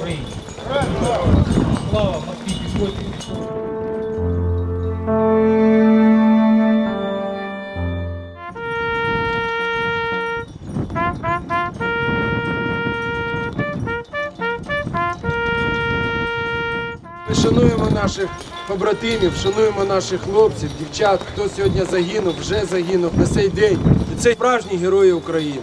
Україні! Слава Москві! Ми шануємо наших побратимів, шануємо наших хлопців, дівчат, хто сьогодні загинув, вже загинув на цей день. І це справжні герої України.